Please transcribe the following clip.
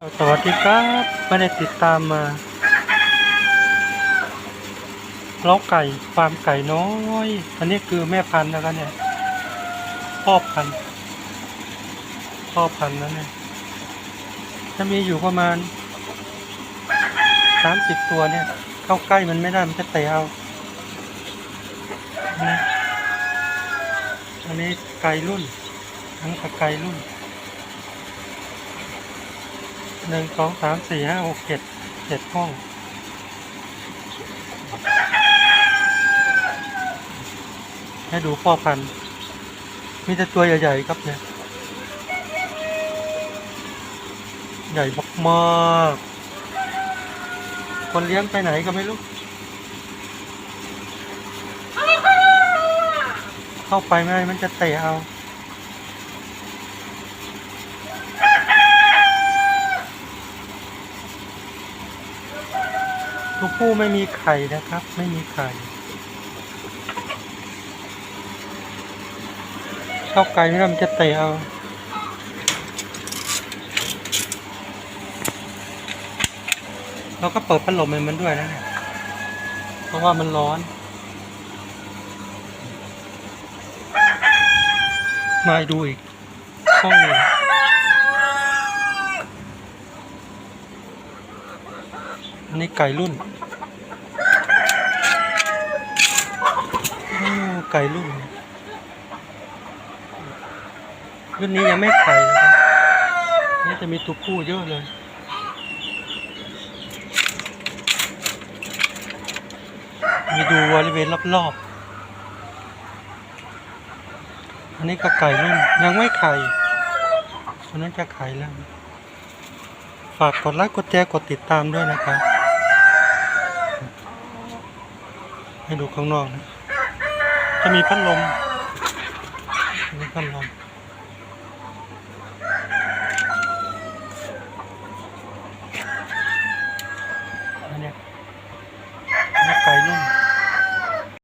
สวัสดีครับไม่ได้ติดตามมาเล้าไก่ฟาร์มไก่น้อยอันนี้คือแม่พันธุ์นะครับเนี่ยพ่อพันธุ์พ่อพันธุ์นั่นเนี่ยจะมีอยู่ประมาณสามสิบตัวเนี่ย เข้าใกล้มันไม่ได้มันจะเตะเอาอันนี้ไก่รุ่น ทั้งไก่รุ่น หนึ่งสองสามสี่ห้าหกเจ็ดเจ็ดห้อง ให้ดูพ่อพันธุ์มีแต่ตัวใหญ่ๆครับเนี่ย ใหญ่มากๆคนเลี้ยงไปไหนก็ไม่รู้ เข้าไปไม่ได้มันจะเตะเอา ทุกผู้ไม่มีไข่นะครับ ไม่มีไข่เข้าไก่ไม่ได้มันจะเตะเอาเราก็เปิดพัดลมให้มันด้วยนะเนี่ยเพราะว่ามันร้อน มาดูอีกห้องหนึ่ง อันนี้ไก่รุ่นโอ้ไก่รุ่น รุ่นนี้ยังไม่ไข่นะครับนี่จะมีตัวผู้เยอะเลยมีดูบริเวณรอบๆ อันนี้ก็ไก่รุ่นยังไม่ไข่อันนั้นจะไข่แล้ว ฝากกดไลค์กดแชร์กดติดตามด้วยนะครับ ให้ดูข้างนอกนะจะมีพัดลมมีพัดลมอันนี้นนี้ไก่นุ่ม